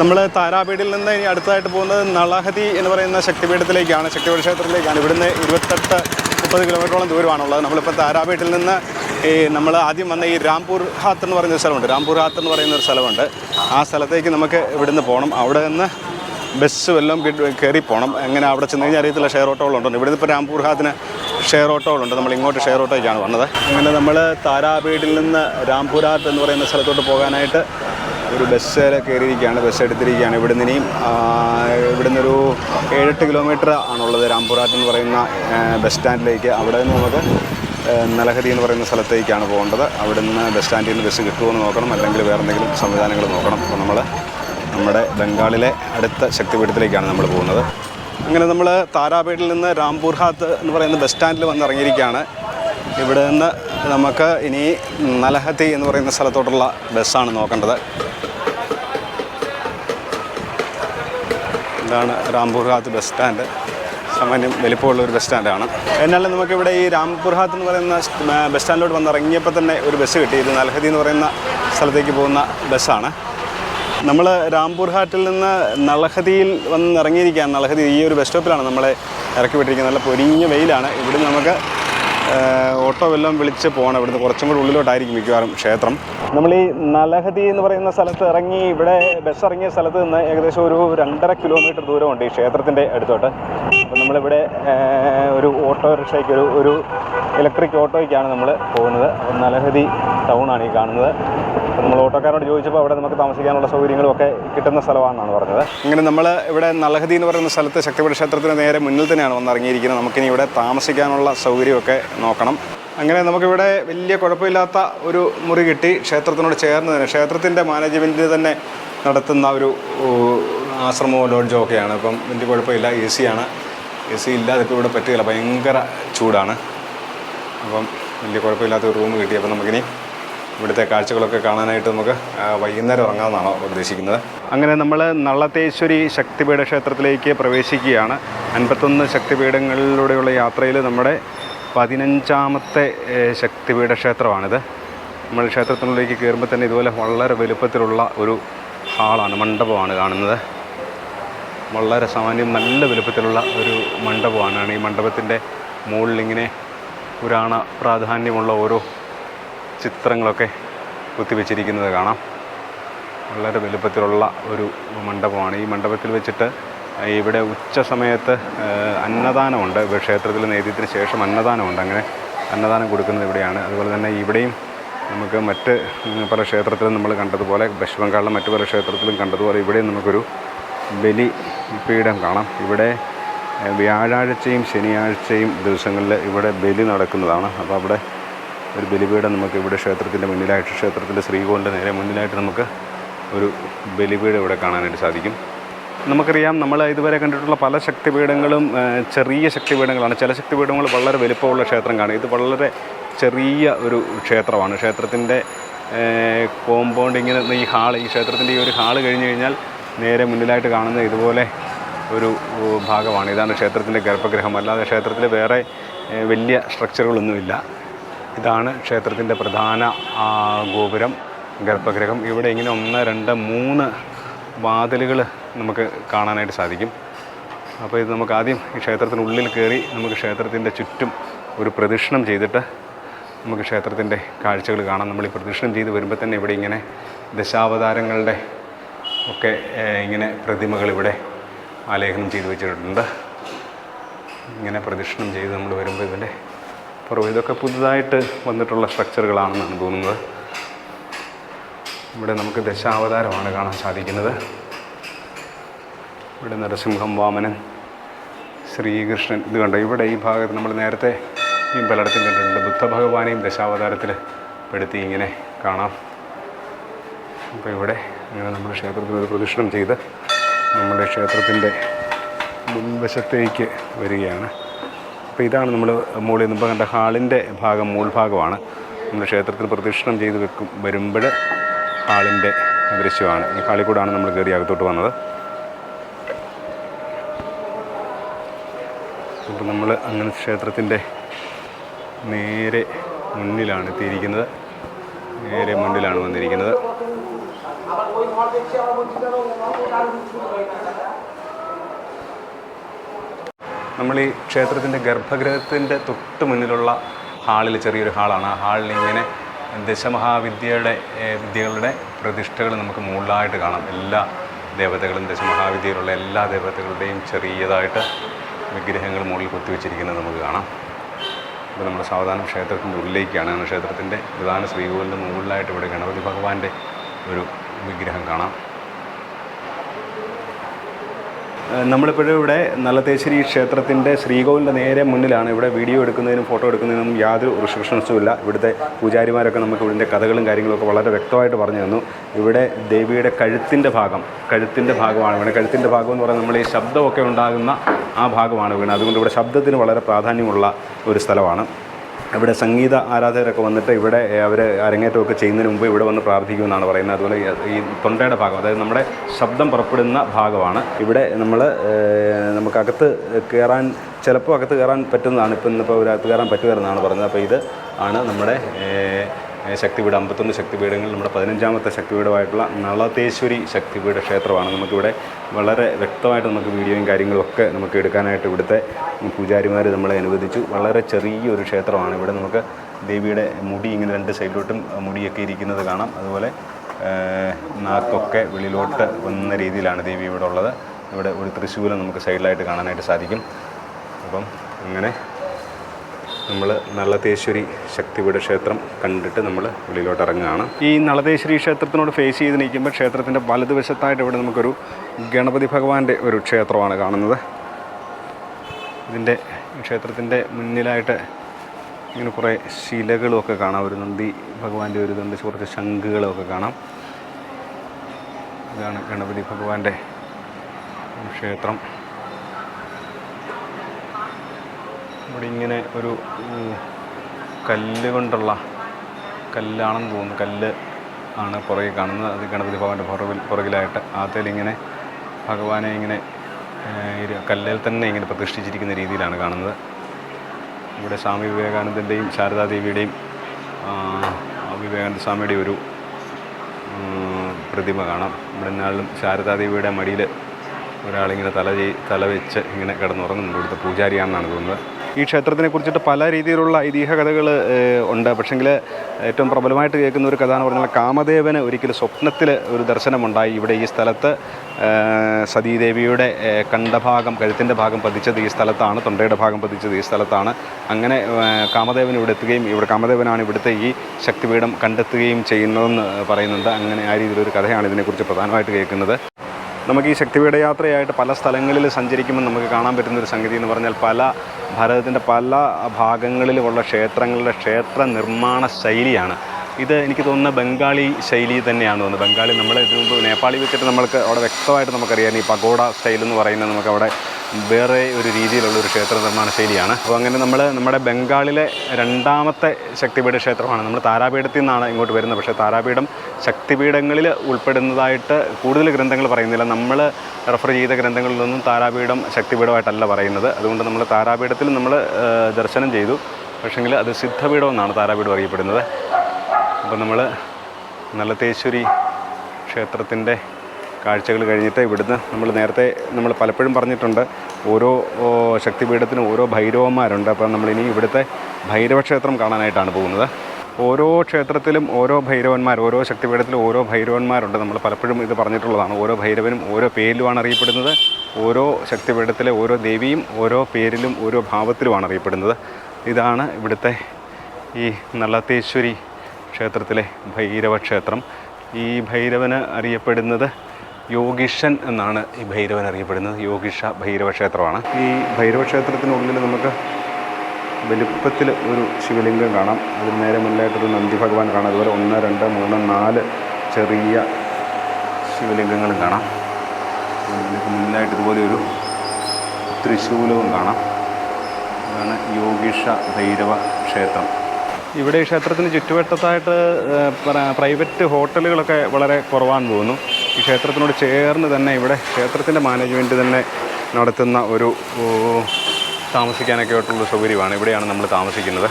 നമ്മൾ താരാപീഠിൽ നിന്ന് ഇനി അടുത്തതായിട്ട് പോകുന്നത് നളഹതി എന്ന് പറയുന്ന ശക്തിപീഠത്തിലേക്കാണ് ശക്തിപീഠ ക്ഷേത്രത്തിലേക്കാണ് ഇവിടുന്ന് ഇരുപത്തെട്ട് മുപ്പത് കിലോമീറ്ററോളം ദൂരമാണുള്ളത്. നമ്മളിപ്പോൾ താരാപീഠിൽ നിന്ന് ഈ നമ്മൾ ആദ്യം വന്ന ഈ രാംപൂർ ഹാത്ത് എന്ന് പറയുന്ന ഒരു സ്ഥലമുണ്ട്. രാംപൂർ ഹാത്ത് എന്ന് പറയുന്ന ഒരു സ്ഥലമുണ്ട്. ആ സ്ഥലത്തേക്ക് നമുക്ക് ഇവിടുന്ന് പോകണം അവിടെ നിന്ന് ബസ് വല്ലതും കയറി പോകണം എങ്ങനെ അവിടെ ചെന്ന് കഴിഞ്ഞാൽ അറിയത്തില്ല ഷെയർ ഓട്ടോകളുണ്ട് ഇവിടുന്ന് ഇപ്പോൾ രാംപൂർ ഹാത്തിന് ഷെയർ ഓട്ടോകളുണ്ട് നമ്മൾ ഇങ്ങോട്ട് ഷെയർ ഓട്ടോയ്ക്കാണ് വന്നത്. അങ്ങനെ നമ്മൾ താരാപീഠിൽ നിന്ന് രാംപൂർ ഹാത്ത് എന്ന് പറയുന്ന സ്ഥലത്തോട്ട് പോകാനായിട്ട് ഒരു ബസ് കയറിയിരിക്കുകയാണ് ബസ് എടുത്തിരിക്കുകയാണ്. ഇവിടുന്ന് ഇനിയും ആ, ഇവിടുന്ന് ഒരു ഏഴെട്ട് കിലോമീറ്റർ ആണുള്ളത് രാംപുരാറ്റ് എന്ന് പറയുന്ന ബസ് സ്റ്റാൻഡിലേക്ക്. അവിടെ നിന്ന് നമുക്ക് നലഹരി എന്ന് പറയുന്ന സ്ഥലത്തേക്കാണ് പോകേണ്ടത്. അവിടെ നിന്ന് ബസ് സ്റ്റാൻഡിൽ നിന്ന് ബസ് കിട്ടുമോ എന്ന് നോക്കണം. അല്ലെങ്കിൽ വേറെ എന്തെങ്കിലും സംവിധാനങ്ങൾ നോക്കണം. അപ്പോൾ നമ്മൾ നമ്മുടെ ബംഗാളിലെ അടുത്ത ശക്തിപീഠത്തിലേക്കാണ് നമ്മൾ പോകുന്നത്. അങ്ങനെ നമ്മൾ താരാപേട്ടിൽ നിന്ന് രാംപൂർഹാത്ത് എന്ന് പറയുന്ന ബസ് സ്റ്റാൻഡിൽ വന്ന് ഇറങ്ങിയിരിക്കുകയാണ് ഇവിടെ നിന്ന് നമുക്ക് ഇനി നലഹത്തി എന്ന് പറയുന്ന സ്ഥലത്തോട്ടുള്ള ബസ്സാണ് നോക്കേണ്ടത്. ഇതാണ് രാംപൂർഹാത്ത് ബസ് സ്റ്റാൻഡ്. സാമാന്യം വലിപ്പമുള്ള ഒരു ബസ് സ്റ്റാൻഡാണ്. എന്നാലും നമുക്കിവിടെ ഈ രാംപൂർഹാത്ത് എന്ന് പറയുന്ന ബസ് സ്റ്റാൻഡിലോട്ട് വന്ന് ഇറങ്ങിയപ്പോൾ തന്നെ ഒരു ബസ് കിട്ടി. ഇത് നലഹതി എന്ന് പറയുന്ന സ്ഥലത്തേക്ക് പോകുന്ന ബസ്സാണ്. നമ്മൾ രാംപൂർഹാട്ടിൽ നിന്ന് നളഹതിയിൽ വന്ന് ഇറങ്ങിയിരിക്കുകയാണ് നളഹതി ഈ ഒരു ബസ് സ്റ്റോപ്പിലാണ് നമ്മളെ ഇറക്കി വിട്ടിരിക്കുന്നത് നല്ല പൊരിഞ്ഞ വെയിലാണ്. ഇവിടെ നമുക്ക് ഓട്ടോ എല്ലാം വിളിച്ച് പോകണം ഇവിടുന്ന്. കുറച്ചും കൂടി ഉള്ളിലോട്ടായിരിക്കും മിക്കവാറും ക്ഷേത്രം. നമ്മൾ ഈ നലഹതി എന്ന് പറയുന്ന സ്ഥലത്ത് ഇറങ്ങി ഇവിടെ ബസ് ഇറങ്ങിയ സ്ഥലത്ത് നിന്ന് ഏകദേശം ഒരു രണ്ടര കിലോമീറ്റർ ദൂരമുണ്ട് ഈ ക്ഷേത്രത്തിന്റെ അടുത്തോട്ട്. അപ്പോൾ നമ്മളിവിടെ ഒരു ഓട്ടോറിക്ഷയ്ക്ക് ഒരു ഒരു ഇലക്ട്രിക് ഓട്ടോയ്ക്കാണ് നമ്മൾ പോകുന്നത്. അപ്പം നലഹതി ടൗണാണ് ഈ കാണുന്നത്. അപ്പം നമ്മൾ ഓട്ടോക്കാരോട് ചോദിച്ചപ്പോൾ അവിടെ നമുക്ക് താമസിക്കാനുള്ള സൗകര്യങ്ങളും ഒക്കെ കിട്ടുന്ന സ്ഥലമാണെന്നാണ് പറഞ്ഞത്. ഇങ്ങനെ നമ്മൾ ഇവിടെ നലഹതി എന്ന് പറയുന്ന സ്ഥലത്ത് ശക്തിപീഠ ക്ഷേത്രത്തിന് നേരെ മുന്നിൽ തന്നെയാണ് വന്നിറങ്ങിയിരിക്കുന്നത്. നമുക്കിനി ഇവിടെ താമസിക്കാനുള്ള സൗകര്യമൊക്കെ നോക്കണം. അങ്ങനെ നമുക്കിവിടെ വലിയ കുഴപ്പമില്ലാത്ത ഒരു മുറി കിട്ടി ക്ഷേത്രത്തിനോട് ചേർന്ന് തന്നെ. ക്ഷേത്രത്തിന്റെ മാനേജ്മെന്റ് തന്നെ നടത്തുന്ന ഒരു ആശ്രമവും ലോഡ്ജോ ഒക്കെയാണ്. അപ്പം വലിയ കുഴപ്പമില്ല. എ സിയാണ് എ സി ഇല്ലാതെ ഇപ്പോൾ ഇവിടെ പറ്റുകയില്ല. ഭയങ്കര ചൂടാണ്. അപ്പം വലിയ കുഴപ്പമില്ലാത്ത ഒരു റൂം കിട്ടി. അപ്പം നമുക്കിനി ഇവിടുത്തെ കാഴ്ചകളൊക്കെ കാണാനായിട്ട് നമുക്ക് വൈകുന്നേരം ഇറങ്ങാമെന്നാണ് ഉദ്ദേശിക്കുന്നത്. അങ്ങനെ നമ്മൾ നള്ളത്തേശ്വരി ശക്തിപീഠ ക്ഷേത്രത്തിലേക്ക് പ്രവേശിക്കുകയാണ്. അൻപത്തൊന്ന് ശക്തിപീഠങ്ങളിലൂടെയുള്ള യാത്രയിൽ നമ്മുടെ പതിനഞ്ചാമത്തെ ശക്തിപീഠ ക്ഷേത്രമാണിത്. നമ്മൾ ക്ഷേത്രത്തിനുള്ളിലേക്ക് കയറുമ്പോൾ തന്നെ ഇതുപോലെ വളരെ വലുപ്പത്തിലുള്ള ഒരു ഹാളാണ് മണ്ഡപമാണ് കാണുന്നത്. വളരെ സാമാന്യം നല്ല വലുപ്പത്തിലുള്ള ഒരു മണ്ഡപമാണ്. ഈ മണ്ഡപത്തിന്റെ മുകളിലിങ്ങനെ പുരാണ പ്രാധാന്യമുള്ള ഓരോ ചിത്രങ്ങളൊക്കെ കുത്തിവെച്ചിരിക്കുന്നത് കാണാം. വളരെ വലുപ്പത്തിലുള്ള ഒരു മണ്ഡപമാണ്. ഈ മണ്ഡപത്തിൽ വെച്ചിട്ട് ഇവിടെ ഉച്ച സമയത്ത് അന്നദാനമുണ്ട്. ക്ഷേത്രത്തിൽ നേദ്യത്തിന് ശേഷം അന്നദാനമുണ്ട്. അങ്ങനെ അന്നദാനം കൊടുക്കുന്നത് ഇവിടെയാണ്. അതുപോലെ തന്നെ ഇവിടെയും നമുക്ക് മറ്റ് പല ക്ഷേത്രത്തിലും നമ്മൾ കണ്ടതുപോലെ ബംഗാളിലെ മറ്റു പല ക്ഷേത്രത്തിലും കണ്ടതുപോലെ ഇവിടെയും നമുക്കൊരു ബലി പീഠം കാണാം. ഇവിടെ വ്യാഴാഴ്ചയും ശനിയാഴ്ചയും ദിവസങ്ങളിൽ ഇവിടെ ബലി നടക്കുന്നതാണ്. അപ്പോൾ അവിടെ ഒരു ബലിപീഠം നമുക്ക് ഇവിടെ ക്ഷേത്രത്തിന്റെ മുന്നിലായിട്ട് ക്ഷേത്രത്തിന്റെ ശ്രീകോലിന്റെ നേരെ മുന്നിലായിട്ട് നമുക്ക് ഒരു ബലിപീഠം ഇവിടെ കാണാനായിട്ട് സാധിക്കും. നമുക്കറിയാം നമ്മൾ ഇതുവരെ കണ്ടിട്ടുള്ള പല ശക്തിപീഠങ്ങളും ചെറിയ ശക്തിപീഠങ്ങളാണ്. ചില ശക്തിപീഠങ്ങൾ വളരെ വലിപ്പമുള്ള ക്ഷേത്രം കാണും ഇത് വളരെ ചെറിയ ഒരു ക്ഷേത്രമാണ്. ക്ഷേത്രത്തിന്റെ കോമ്പൗണ്ട് ഇങ്ങനെ ഈ ഹാൾ ഈ ക്ഷേത്രത്തിന്റെ ഈ ഒരു ഹാൾ കഴിഞ്ഞ് കഴിഞ്ഞാൽ നേരെ മുന്നിലായിട്ട് കാണുന്ന ഇതുപോലെ ഒരു ഭാഗമാണ്. ഇതാണ് ക്ഷേത്രത്തിന്റെ ഗർഭഗൃഹം. അല്ലാതെ ക്ഷേത്രത്തിൽ വേറെ വലിയ സ്ട്രക്ചറുകളൊന്നുമില്ല. ഇതാണ് ക്ഷേത്രത്തിന്റെ പ്രധാന ഗോപുരം ഗർഭഗൃഹം. ഇവിടെ ഇങ്ങനെ ഒന്ന് രണ്ട് മൂന്ന് വാതിലുകൾ നമുക്ക് കാണാനായിട്ട് സാധിക്കും. അപ്പോൾ ഇത് നമുക്ക് ആദ്യം ഈ ക്ഷേത്രത്തിനുള്ളിൽ കയറി നമുക്ക് ക്ഷേത്രത്തിന്റെ ചുറ്റും ഒരു പ്രദക്ഷിണം ചെയ്തിട്ട് നമുക്ക് ക്ഷേത്രത്തിന്റെ കാഴ്ചകൾ കാണാം. നമ്മൾ ഈ പ്രദക്ഷിണം ചെയ്ത് വരുമ്പോൾ തന്നെ ഇവിടെ ഇങ്ങനെ ദശാവതാരങ്ങളുടെ ഒക്കെ ഇങ്ങനെ പ്രതിമകൾ ഇവിടെ ആലേഖനം ചെയ്തു വെച്ചിട്ടുണ്ട്. ഇങ്ങനെ പ്രദക്ഷിണം ചെയ്ത് നമ്മൾ വരുമ്പോൾ ഇതിന്റെ പുറമെ ഇതൊക്കെ പുതുതായിട്ട് വന്നിട്ടുള്ള സ്ട്രക്ചറുകളാണെന്നാണ് തോന്നുന്നത്. ഇവിടെ നമുക്ക് ദശാവതാരമാണ് കാണാൻ സാധിക്കുന്നത്. ഇവിടെ നരസിംഹം വാമനൻ ശ്രീകൃഷ്ണൻ ഇത് കണ്ടോ? ഇവിടെ ഈ ഭാഗത്ത് നമ്മൾ നേരത്തെ ഈ പലയിടത്തും കണ്ടിട്ടുണ്ട്. ബുദ്ധഭഗവാനെയും ദശാവതാരത്തിൽ പെടുത്തി ഇങ്ങനെ കാണാം. അപ്പോൾ ഇവിടെ ഇങ്ങനെ നമ്മുടെ ക്ഷേത്രത്തിൽ പ്രദക്ഷിണം ചെയ്ത് നമ്മുടെ ക്ഷേത്രത്തിന്റെ മുൻവശത്തേക്ക് വരികയാണ്. അപ്പോൾ ഇതാണ് നമ്മൾ മുകളിൽ നിന്ന് കണ്ട ഹാളിന്റെ ഭാഗം മുൾഭാഗമാണ് നമ്മൾ ക്ഷേത്രത്തിൽ പ്രദക്ഷിണം ചെയ്ത് വെക്കും വരുമ്പോൾ ഹാളിന്റെ ദൃശ്യമാണ്. ഈ ഹാളിൽ കൂടാണ് നമ്മൾ കയറി അകത്തോട്ട് വന്നത്. അപ്പോൾ നമ്മൾ അങ്ങനെ ക്ഷേത്രത്തിന്റെ നേരെ മുന്നിലാണ് എത്തിയിരിക്കുന്നത്. നേരെ മുന്നിലാണ് വന്നിരിക്കുന്നത്. നമ്മൾ ഈ ക്ഷേത്രത്തിന്റെ ഗർഭഗൃഹത്തിന്റെ തൊട്ട് മുന്നിലുള്ള ഹാളിൽ ചെറിയൊരു ഹാളാണ്. ആ ഹാളിൽ ഇങ്ങനെ ദശമഹാവിദ്യയുടെ വിദ്യകളുടെ പ്രതിഷ്ഠകൾ നമുക്ക് മുകളിലായിട്ട് കാണാം. എല്ലാ ദേവതകളും ദശമഹാവിദ്യയിലുള്ള എല്ലാ ദേവതകളുടെയും ചെറിയതായിട്ട് വിഗ്രഹങ്ങൾ മുകളിൽ കുത്തിവെച്ചിരിക്കുന്നത് നമുക്ക് കാണാം. ഇപ്പോൾ നമ്മൾ സാവധാനം ക്ഷേത്രത്തിന്റെ ഉള്ളിലേക്കാണ്. ക്ഷേത്രത്തിന്റെ പ്രധാന ശ്രീകോവിലിന്റെ മുകളിലായിട്ട് ഇവിടെ ഗണപതി ഭഗവാന്റെ ഒരു വിഗ്രഹം കാണാം. നമ്മളിപ്പോഴും ഇവിടെ നല്ലത്തേശ്ശേരി ക്ഷേത്രത്തിന്റെ ശ്രീകോവിലിന്റെ നേരെ മുന്നിലാണ്. ഇവിടെ വീഡിയോ എടുക്കുന്നതിനും ഫോട്ടോ എടുക്കുന്നതിനും യാതൊരു റിസ്ട്രിക്ഷൻസും ഇല്ല. ഇവിടുത്തെ പൂജാരിമാരൊക്കെ നമുക്ക് ഇവിടുത്തെ കഥകളും കാര്യങ്ങളൊക്കെ വളരെ വ്യക്തമായിട്ട് പറഞ്ഞു തന്നു. ഇവിടെ ദേവിയുടെ കഴുത്തിന്റെ ഭാഗം കഴുത്തിന്റെ ഭാഗമാണ്. ഇവിടെ കഴുത്തിന്റെ ഭാഗം എന്ന് പറഞ്ഞാൽ നമ്മൾ ഈ ശബ്ദമൊക്കെ ഉണ്ടാകുന്ന ആ ഭാഗമാണ് വീണ് അതുകൊണ്ട് ഇവിടെ ശബ്ദത്തിന് വളരെ പ്രാധാന്യമുള്ള ഒരു സ്ഥലമാണ്. ഇവിടെ സംഗീത ആരാധകരൊക്കെ വന്നിട്ട് ഇവിടെ അവർ അരങ്ങേറ്റമൊക്കെ ചെയ്യുന്നതിന് മുമ്പ് ഇവിടെ വന്ന് പ്രാർത്ഥിക്കുമെന്നാണ് പറയുന്നത്. അതുപോലെ ഈ- തൊണ്ടയുടെ ഭാഗം അതായത് നമ്മുടെ ശബ്ദം പുറപ്പെടുന്ന ഭാഗമാണ്. ഇവിടെ നമ്മൾ നമുക്ക് അകത്ത് കയറാൻ ചിലപ്പോൾ അകത്ത് കയറാൻ പറ്റുന്നതാണ്. ഇപ്പം ഇന്നിപ്പോൾ ഒരു അകത്ത് കയറാൻ പറ്റുമെന്നാണ് പറഞ്ഞത് അപ്പോൾ ഇത് ആണ് നമ്മുടെ ശക്തിപീഠം അമ്പത്തൊന്ന് ശക്തിപീഠങ്ങളിൽ നമ്മുടെ പതിനഞ്ചാമത്തെ ശക്തിപീഠമായിട്ടുള്ള നളതേശ്വരി ശക്തിപീഠ ക്ഷേത്രമാണ്. നമുക്കിവിടെ വളരെ വ്യക്തമായിട്ട് നമുക്ക് വീഡിയോയും കാര്യങ്ങളും ഒക്കെ നമുക്ക് എടുക്കാനായിട്ട് ഇവിടുത്തെ പൂജാരിമാർ നമ്മളെ അനുവദിച്ചു. വളരെ ചെറിയൊരു ക്ഷേത്രമാണ് ഇവിടെ. നമുക്ക് ദേവിയുടെ മുടി ഇങ്ങനെ രണ്ട് സൈഡിലോട്ടും മുടിയൊക്കെ ഇരിക്കുന്നത് കാണാം. അതുപോലെ നാക്കൊക്കെ വെളിയിലോട്ട് വന്ന രീതിയിലാണ് ദേവി ഇവിടെ ഉള്ളത്. ഇവിടെ ഒരു തൃശ്ശൂലം നമുക്ക് സൈഡിലായിട്ട് കാണാനായിട്ട് സാധിക്കും. അപ്പം അങ്ങനെ നമ്മൾ നളതേശ്വരി ശക്തിപീഠ ക്ഷേത്രം കണ്ടിട്ട് നമ്മൾ ഉള്ളിലോട്ട് ഇറങ്ങുകയാണ് ഈ നളതേശ്വരി ക്ഷേത്രത്തിനോട് ഫേസ് ചെയ്ത് നിൽക്കുമ്പോൾ ക്ഷേത്രത്തിന്റെ വലതുവശത്തായിട്ട് ഇവിടെ നമുക്കൊരു ഗണപതി ഭഗവാന്റെ ഒരു ക്ഷേത്രമാണ് കാണുന്നത്. ഇതിന്റെ ക്ഷേത്രത്തിന്റെ മുന്നിലായിട്ട് ഇങ്ങനെ കുറേ ശിലകളുമൊക്കെ കാണാം. ഒരു നന്ദി ഭഗവാന്റെ ഒരു നന്ദി കുറച്ച് ശംഖുകളൊക്കെ കാണാം. ഇതാണ് ഗണപതി ഭഗവാന്റെ ക്ഷേത്രം. ഇവിടെ ഇങ്ങനെ ഒരു കല്ല് കൊണ്ടുള്ള കല്ലാണെന്ന് തോന്നുന്നു. കല്ല് ആണ് പുറകെ കാണുന്നത്. അത് ഗണപതി ഭഗവാന്റെ പുറകിൽ പുറകിലായിട്ട് അതിലിങ്ങനെ ഭഗവാനെ ഇങ്ങനെ കല്ലിൽ തന്നെ ഇങ്ങനെ പ്രതിഷ്ഠിച്ചിരിക്കുന്ന രീതിയിലാണ് കാണുന്നത്. ഇവിടെ സ്വാമി വിവേകാനന്ദന്റെയും ശാരദാദേവിയുടെയും വിവേകാനന്ദ സ്വാമിയുടെയും ഒരു പ്രതിമ കാണാം. ഇവിടെ നാളിലും ശാരദാദേവിയുടെ മടിയിൽ ഒരാളിങ്ങനെ തല തല വെച്ച് ഇങ്ങനെ കിടന്നുറങ്ങുന്നുണ്ട്. ഇവിടുത്തെ പൂജാരിയാണെന്നാണ് തോന്നുന്നത്. ഈ ക്ഷേത്രത്തിനെ കുറിച്ചിട്ട് പല രീതിയിലുള്ള ഐതിഹ്യ കഥകൾ ഉണ്ട്. പക്ഷെങ്കിൽ ഏറ്റവും പ്രബലമായിട്ട് കേൾക്കുന്ന ഒരു കഥ എന്ന് പറഞ്ഞാൽ കാമദേവന് ഒരിക്കലും സ്വപ്നത്തിൽ ഒരു ദർശനമുണ്ടായി. ഇവിടെ ഈ സ്ഥലത്ത് സതീദേവിയുടെ കണ്ഠഭാഗം കഴുത്തിന്റെ ഭാഗം പതിച്ചത് ഈ സ്ഥലത്താണ് തൊണ്ടയുടെ ഭാഗം പതിച്ചത് ഈ സ്ഥലത്താണ്. അങ്ങനെ കാമദേവൻ ഇവിടെ എത്തുകയും ഇവിടെ കാമദേവനാണ് ഇവിടുത്തെ ഈ ശക്തിപീഠം കണ്ടെത്തുകയും ചെയ്യുന്നതെന്ന് പറയുന്നുണ്ട്. അങ്ങനെ ആ രീതിയിലൊരു കഥയാണ് ഇതിനെക്കുറിച്ച് പ്രധാനമായിട്ട് കേൾക്കുന്നത്. നമുക്ക് ഈ ശക്തിപീഠ യാത്രയായിട്ട് പല സ്ഥലങ്ങളിൽ സഞ്ചരിക്കുമ്പോൾ നമുക്ക് കാണാൻ പറ്റുന്ന ഒരു സംഗതി എന്ന് പറഞ്ഞാൽ പല ഭാരതത്തിന്റെ പല ഭാഗങ്ങളിലുമുള്ള ക്ഷേത്രങ്ങളുടെ ക്ഷേത്ര നിർമ്മാണ ശൈലിയാണ്. ഇത് എനിക്ക് തോന്നുന്ന ബംഗാളി ശൈലി തന്നെയാണ് തോന്നുന്നത് ബംഗാളി നമ്മൾ ഇതിനു മുമ്പ് നേപ്പാളി വെച്ചിട്ട് നമ്മൾക്ക് അവിടെ വ്യക്തമായിട്ട് നമുക്കറിയാം ഈ പഗോഡ സ്റ്റൈൽ എന്ന് പറയുന്നത് നമുക്ക് അവിടെ വേറെ ഒരു രീതിയിലുള്ള ഒരു ക്ഷേത്ര നിർമ്മാണ ശൈലിയാണ്. അപ്പോൾ അങ്ങനെ നമ്മൾ നമ്മുടെ ബംഗാളിലെ രണ്ടാമത്തെ ശക്തിപീഠ ക്ഷേത്രമാണ്. നമ്മൾ താരാപീഠത്തിൽ നിന്നാണ് ഇങ്ങോട്ട് വരുന്നത്. പക്ഷേ താരാപീഠം ശക്തിപീഠങ്ങളിൽ ഉൾപ്പെടുന്നതായിട്ട് കൂടുതൽ ഗ്രന്ഥങ്ങൾ പറയുന്നില്ല. നമ്മൾ റെഫർ ചെയ്ത ഗ്രന്ഥങ്ങളിലൊന്നും താരാപീഠം ശക്തിപീഠമായിട്ടല്ല പറയുന്നത്. അതുകൊണ്ട് നമ്മൾ താരാപീഠത്തിൽ നമ്മൾ ദർശനം ചെയ്തു. പക്ഷേങ്കിൽ അത് സിദ്ധപീഠം എന്നാണ് താരാപീഠം അറിയപ്പെടുന്നത്. അപ്പോൾ നമ്മൾ നല്ലതേശ്വരി ക്ഷേത്രത്തിന്റെ കാഴ്ചകൾ കഴിഞ്ഞിട്ട് ഇവിടുന്ന് നമ്മൾ നേരത്തെ നമ്മൾ പലപ്പോഴും പറഞ്ഞിട്ടുണ്ട് ഓരോ ശക്തിപീഠത്തിനും ഓരോ ഭൈരവന്മാരുണ്ട്. അപ്പോൾ നമ്മളിനി ഇവിടുത്തെ ഭൈരവക്ഷേത്രം കാണാനായിട്ടാണ് പോകുന്നത്. ഓരോ ക്ഷേത്രത്തിലും ഓരോ ഭൈരവന്മാർ ഓരോ ശക്തിപീഠത്തിലും ഓരോ ഭൈരവന്മാരുണ്ട്. നമ്മൾ പലപ്പോഴും ഇത് പറഞ്ഞിട്ടുള്ളതാണ്. ഓരോ ഭൈരവനും ഓരോ പേരിലുമാണ് അറിയപ്പെടുന്നത്. ഓരോ ശക്തിപീഠത്തിലെ ഓരോ ദേവിയും ഓരോ പേരിലും ഓരോ ഭാവത്തിലുമാണ് അറിയപ്പെടുന്നത്. ഇതാണ് ഇവിടുത്തെ ഈ നള്ളത്തേശ്വരി ക്ഷേത്രത്തിലെ ഭൈരവ ക്ഷേത്രം ഈ ഭൈരവന് അറിയപ്പെടുന്നത് യോഗിഷൻ എന്നാണ് ഈ ഭൈരവൻ അറിയപ്പെടുന്നത്. യോഗിഷ ഭൈരവ ക്ഷേത്രമാണ്. ഈ ഭൈരവ ക്ഷേത്രത്തിനുള്ളിൽ നമുക്ക് വലുപ്പത്തിൽ ഒരു ശിവലിംഗം കാണാം. അതിന് നേരെ മുന്നിലായിട്ടൊരു നന്ദി ഭഗവാൻ കാണാം. അതുപോലെ ഒന്ന് രണ്ട് മൂന്ന് നാല് ചെറിയ ശിവലിംഗങ്ങളും കാണാം. മുന്നിലായിട്ട് ഇതുപോലെ ഒരു ത്രിശൂലവും കാണാം. അതാണ് യോഗിഷ ഭൈരവ ക്ഷേത്രം. ഇവിടെ ഈ ക്ഷേത്രത്തിന് ചുറ്റുവട്ടത്തായിട്ട് പ്രൈവറ്റ് ഹോട്ടലുകളൊക്കെ വളരെ കുറവാണെന്ന് തോന്നുന്നു. ഈ ക്ഷേത്രത്തിനോട് ചേർന്ന് തന്നെ ഇവിടെ ക്ഷേത്രത്തിന്റെ മാനേജ്മെന്റ് തന്നെ നടത്തുന്ന ഒരു താമസിക്കാനൊക്കെ ആയിട്ടുള്ള സൗകര്യമാണ് ഇവിടെയാണ് നമ്മൾ താമസിക്കുന്നത്.